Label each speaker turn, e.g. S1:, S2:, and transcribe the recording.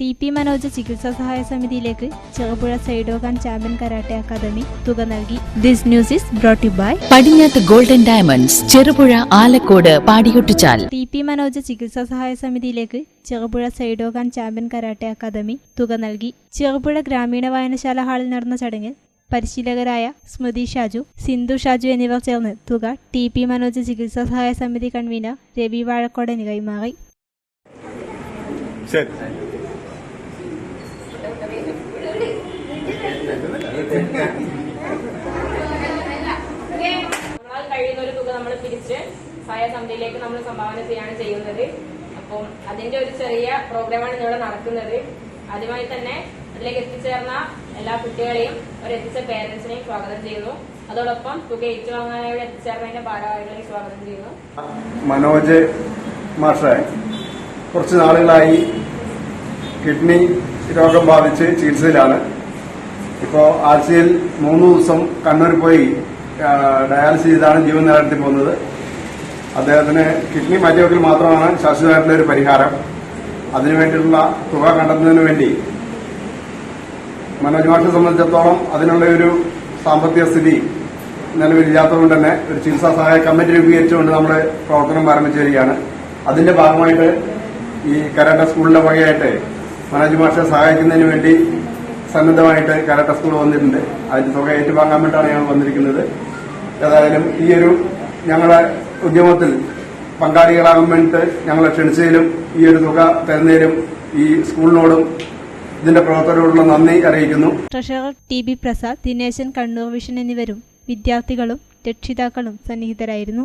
S1: T P Manoj ചികിത്സാ സഹായ സമിതിയിലേക്ക് ചെറുപുഴ സൈഡോഗാൻ ചാമ്പ്യൻ കരാട്ടെ അക്കാദമി തുക നൽകി. This news is brought by
S2: Padinjath golden diamonds Cherupuzha Alakode Padiyottuchal.
S1: T P Manoj ചികിത്സാ സഹായ സമിതിയിലേക്ക് ചെറുപുഴ സൈഡോഗാൻ ചാമ്പ്യൻ കരാട്ടെ അക്കാദമി തുക നൽകി. ചെറുപുഴ ഗ്രാമീണ വായനശാല ഹാളിൽ നടന്ന ചടങ്ങിൽ പരിശീലകരായ സ്മൃതി ഷാജു സിന്ധു ഷാജു എന്നിവർ ചേർന്ന് തുക ടി പി മനോജ് ചികിത്സാ സഹായ സമിതി കൺവീനർ രവി വാഴക്കോടന് കൈമാറി.
S3: ശരി.
S4: നമ്മളാൽ കഴിയുന്ന ഒരു തുക നമ്മൾ തിരിച്ച് സഹായസമിതിയിലേക്ക് നമ്മൾ സംഭാവന ചെയ്യാണ് ചെയ്യുന്നത്. അപ്പം അതിന്റെ ഒരു ചെറിയ പ്രോഗ്രാമാണ് ഇന്നിവിടെ നടക്കുന്നത്. ആദ്യമായി തന്നെ അതിലേക്ക് എത്തിച്ചേർന്ന എല്ലാ കുട്ടികളെയും ഒരു എത്തിച്ച സ്വാഗതം ചെയ്യുന്നു. അതോടൊപ്പം തുക ഏറ്റുവാങ്ങാനായി എത്തിച്ചേർന്നതിന്റെ ഭാരവാഹികളെയും സ്വാഗതം ചെയ്യുന്നു.
S3: മനോജ് മാഷെ കുറച്ച് നാളുകളായി കിഡ്നി രോഗം ബാധിച്ച് ചികിത്സയിലാണ്. ഇപ്പോൾ ആഴ്ചയിൽ മൂന്ന് ദിവസം കണ്ണൂർ പോയി ഡയാലിസിസ് ചെയ്താണ് ജീവൻ നിലനിർത്തി പോകുന്നത്. അദ്ദേഹത്തിന് കിഡ്നി മാറ്റിവെക്കൽ മാത്രമാണ് ശാശ്വതമായിട്ടുള്ള ഒരു പരിഹാരം. അതിനുവേണ്ടിയിട്ടുള്ള തുക കണ്ടെത്തുന്നതിന് വേണ്ടി മനോജ് മാഷിനെ സംബന്ധിച്ചിടത്തോളം അതിനുള്ള ഒരു സാമ്പത്തിക സ്ഥിതി നിലവിലില്ലാത്തതുകൊണ്ട് തന്നെ ഒരു ചികിത്സാ സഹായ കമ്മിറ്റി രൂപീകരിച്ചുകൊണ്ട് നമ്മൾ പ്രവർത്തനം ആരംഭിച്ചു വരികയാണ്. അതിന്റെ ഭാഗമായിട്ട് ഈ കരാട്ട സ്കൂളിന്റെ വകയായിട്ട് മനോജ് മാഷെ സഹായിക്കുന്നതിന് വേണ്ടി സന്നദ്ധമായിട്ട് കരാട്ട സ്കൂൾ വന്നിട്ടുണ്ട്. അതിന്റെ തുക ഏറ്റുവാങ്ങാൻ വേണ്ടിയിട്ടാണ് ഞങ്ങൾ വന്നിരിക്കുന്നത്. ഏതായാലും ഈ ഒരു ഞങ്ങളുടെ ഉദ്യമത്തിൽ പങ്കാളികളാകാൻ വേണ്ടിയിട്ട് ഞങ്ങളെ ക്ഷണിച്ചതിലും ഈ ഒരു തുക തരുന്നതിലും ഈ സ്കൂളിനോടും ഇതിന്റെ പ്രവർത്തകരോടുള്ള നന്ദി അറിയിക്കുന്നു.
S1: Treasurer T B Prasad Dineshan Kannur vision എന്നിവരും വിദ്യാർത്ഥികളും രക്ഷിതാക്കളും സന്നിഹിതരായിരുന്നു.